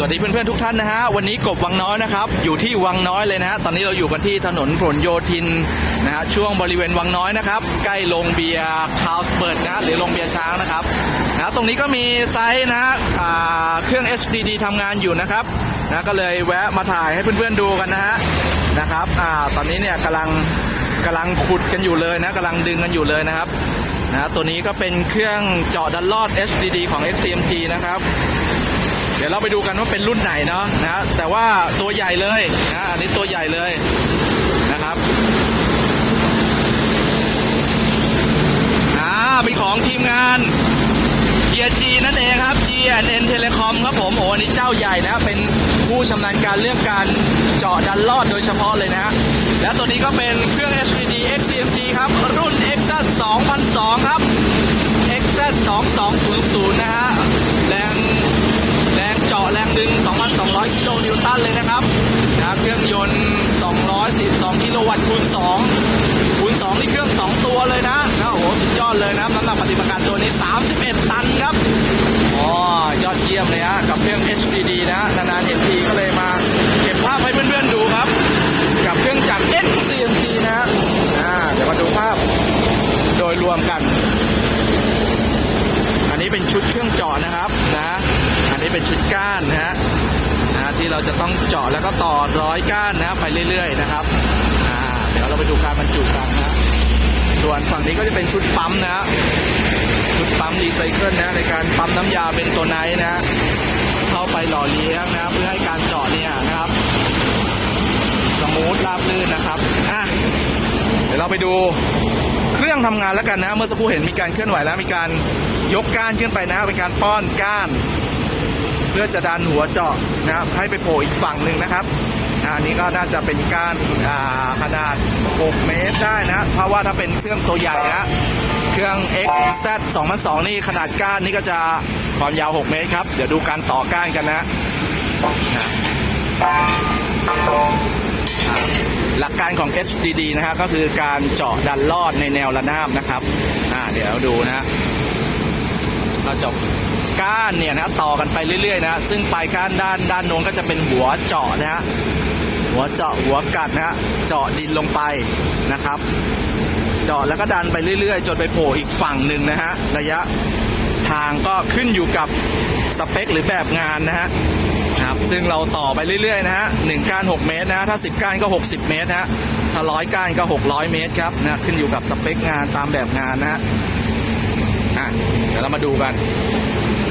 สวัสดีเพื่อนๆทุกท่านนะฮะวันนี้กบวังน้อยนะครับ อยู่ที่วังน้อยเลยนะฮะตอนนี้เราอยู่กันที่ถนนผลโยธินนะฮะช่วงบริเวณวังน้อยนะครับ ใกล้โรงเบียร์คาวสเบิร์ดนะหรือโรงเบียร์ช้างนะครับนะตรงนี้ก็มีไซส์นะฮะเครื่อง HDD ทำงานอยู่นะครับนะก็เลยแวะมาถ่ายให้เพื่อนๆดูกันนะฮะนะครับอ่าตอนนี้เนี่ยกำลังกำลังขุดกันอยู่เลยนะกำลังดึงกันอยู่เลยนะครับนะตัวนี้ก็เป็นเครื่องเจาะดันลอด HDD ของ XCMG นะครับ เดี๋ยวเราไปดูกันว่าเป็นรุ่นไหนเนาะนะแต่ว่าตัวใหญ่เลยนะอันนี้ตัวใหญ่เลยนะครับอ่าเป็นของทีมงานเจีจีนั่นเองครับ GNN Telecom ครับผมโอ้อันนี้เจ้าใหญ่นะเป็นผู้ชำนาญการเรื่องการเจาะดันลอดโดยเฉพาะเลยนะ และตัวนี้ก็เป็นเครื่อง HDD XCMG ครับ รุ่น x 2 0 0 2ครับ x 2 2 0 200 กิโลนิวตันเลยนะครับนะเครื่องยนต์ 242 กิโลวัตต์คูณ2คูณ2นี่เครื่อง 2 ตัวเลยนะนะโอ้โหสุดยอดเลยนะน้ำหนักปฏิบัติการตัวนี้ 31 ตันครับอ๋อยอดเยี่ยมเลยฮะกับเครื่อง HPD นะนานๆ HP ก็เลยมาเก็บภาพให้เพื่อนๆดูครับ กับเครื่องจักร CNC นะฮะเดี๋ยวมาดูภาพโดยรวมกัน อันนี้เป็นชุดเครื่องจอดนะครับนะ อันนี้เป็นชุดก้านนะฮะ นะที่เราจะต้องเจาะแล้วก็ต่อร้อยก้านนะไปเรื่อยๆนะครับเดี๋ยวเราไปดูการบรรจุกันนะส่วนฝั่งนี้ก็จะเป็นชุดปั๊มนะฮะชุดปั๊มรีไซเคิลนะในการปั๊มน้ำยาเป็นตัวไนท์นะเข้าไปหล่อเลี้ยงนะเพื่อให้การเจาะเนี่ยนะครับสมูทราบลื่นนะครับอะเดี๋ยวเราไปดูเครื่องทำงานแล้วกันนะ เมื่อสักครู่เห็นมีการเคลื่อนไหวแล้วมีการยกก้านขึ้นไปนะเป็นการป้อนก้าน เพื่อจะดันหัวเจาะนะครับให้ไปโผล่อีกฝั่งหนึ่งนะครับอันนี้ก็น่าจะเป็นก้านาขนาด 6 เมตรได้นะเพราะว่าถ้าเป็นเครื่องตัวใหญ่นะเครื่อง XZ 2 0 2นี่ขนาดก้านนี่ก็จะความยาว 6 เมตรครับ เดี๋ยวดูการต่อก้านกันนะนะหลักการของ HDD นะฮะก็คือการเจาะดันลอดในแนวระนาบนะครับ อ่า เดี๋ยวดูนะเราจบ ก้านเนี่ยนะต่อกันไปเรื่อยๆนะซึ่งปลายก้านด้านด้านโน้นก็จะเป็นหัวเจาะนะฮะหัวเจาะหัวกัดนะฮะเจาะดินลงไปนะครับ เจาะแล้วก็ดันไปเรื่อย ๆ จนไปโผล่อีกฝั่งหนึ่งนะฮะระยะทางก็ขึ้นอยู่กับสเปคหรือแบบงานนะฮะครับซึ่งเราต่อไปเรื่อย ๆ นะฮะหนึ่งก้าน 6 เมตรนะถ้า 10 ก้านก็ 60 เมตรนะฮะถ้าร้อยก้านก็ 600 เมตรครับนะขึ้นอยู่กับสเปคงานตามแบบงานนะฮะอะเดี๋ยวเรามาดูกัน